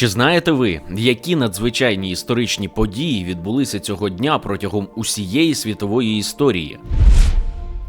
Чи знаєте ви, які надзвичайні історичні події відбулися цього дня протягом усієї світової історії?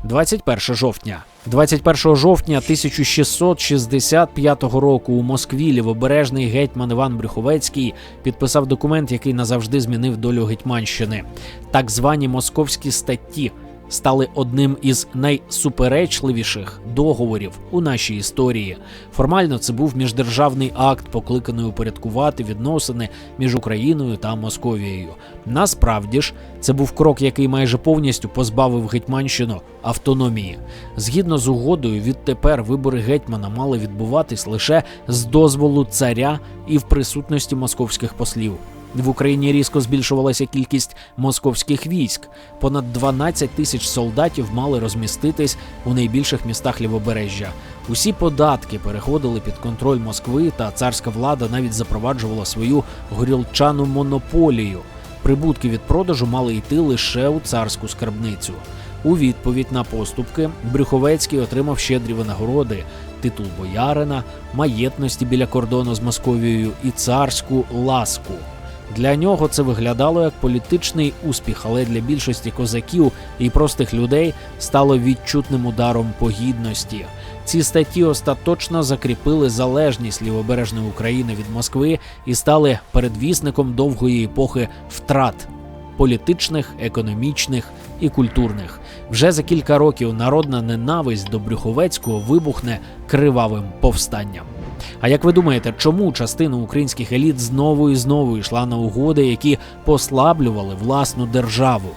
21 жовтня. 21 жовтня 1665 року у Москві лівобережний гетьман Іван Брюховецький підписав документ, який назавжди змінив долю Гетьманщини. Так звані московські статті стали одним із найсуперечливіших договорів у нашій історії. Формально це був міждержавний акт, покликаний упорядкувати відносини між Україною та Московією. Насправді ж, це був крок, який майже повністю позбавив Гетьманщину автономії. Згідно з угодою, відтепер вибори гетьмана мали відбуватись лише з дозволу царя і в присутності московських послів. В Україні різко збільшувалася кількість московських військ. Понад 12 тисяч солдатів мали розміститись у найбільших містах лівобережжя. Усі податки переходили під контроль Москви, та царська влада навіть запроваджувала свою горілчану монополію. Прибутки від продажу мали йти лише у царську скарбницю. У відповідь на поступки Брюховецький отримав щедрі винагороди, титул боярина, маєтності біля кордону з Московією і царську ласку. Для нього це виглядало як політичний успіх, але для більшості козаків і простих людей стало відчутним ударом по гідності. Ці статті остаточно закріпили залежність лівобережної України від Москви і стали передвісником довгої епохи втрат політичних, економічних і культурних. Вже за кілька років народна ненависть до Брюховецького вибухне кривавим повстанням. А як ви думаєте, чому частина українських еліт знову і знову йшла на угоди, які послаблювали власну державу?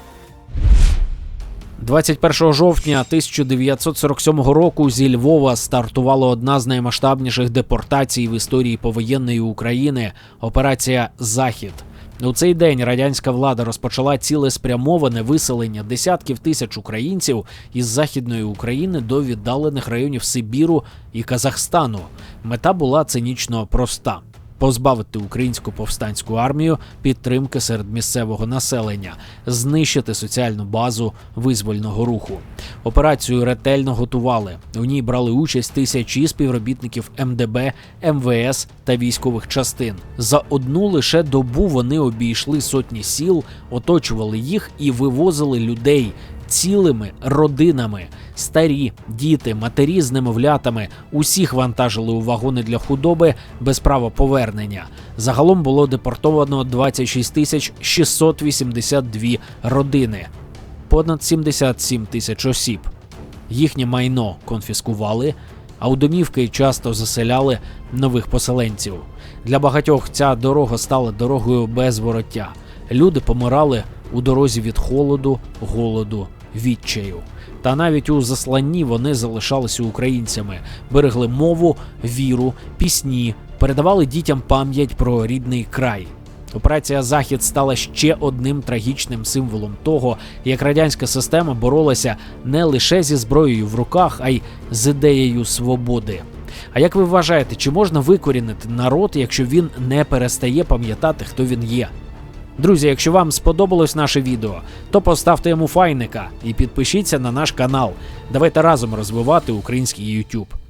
21 жовтня 1947 року зі Львова стартувала одна з наймасштабніших депортацій в історії повоєнної України операція Захід. У цей день радянська влада розпочала цілеспрямоване виселення десятків тисяч українців із західної України до віддалених районів Сибіру і Казахстану. Мета була цинічно проста. Позбавити українську повстанську армію підтримки серед місцевого населення, знищити соціальну базу визвольного руху. Операцію ретельно готували. У ній брали участь тисячі співробітників МДБ, МВС та військових частин. За одну лише добу вони обійшли сотні сіл, оточували їх і вивозили людей цілими родинами. Старі, діти, матері з немовлятами усіх вантажили у вагони для худоби без права повернення. Загалом було депортовано 26 тисяч 682 родини, понад 77 тисяч осіб. Їхнє майно конфіскували, а у домівки часто заселяли нових поселенців. Для багатьох ця дорога стала дорогою без вороття. Люди помирали у дорозі від холоду, голоду, відчаю. Та навіть у засланні вони залишалися українцями, берегли мову, віру, пісні, передавали дітям пам'ять про рідний край. Операція Захід стала ще одним трагічним символом того, як радянська система боролася не лише зі зброєю в руках, а й з ідеєю свободи. А як ви вважаєте, чи можна викорінити народ, якщо він не перестає пам'ятати, хто він є? Друзі, якщо вам сподобалось наше відео, то поставте йому файника і підпишіться на наш канал. Давайте разом розвивати український YouTube.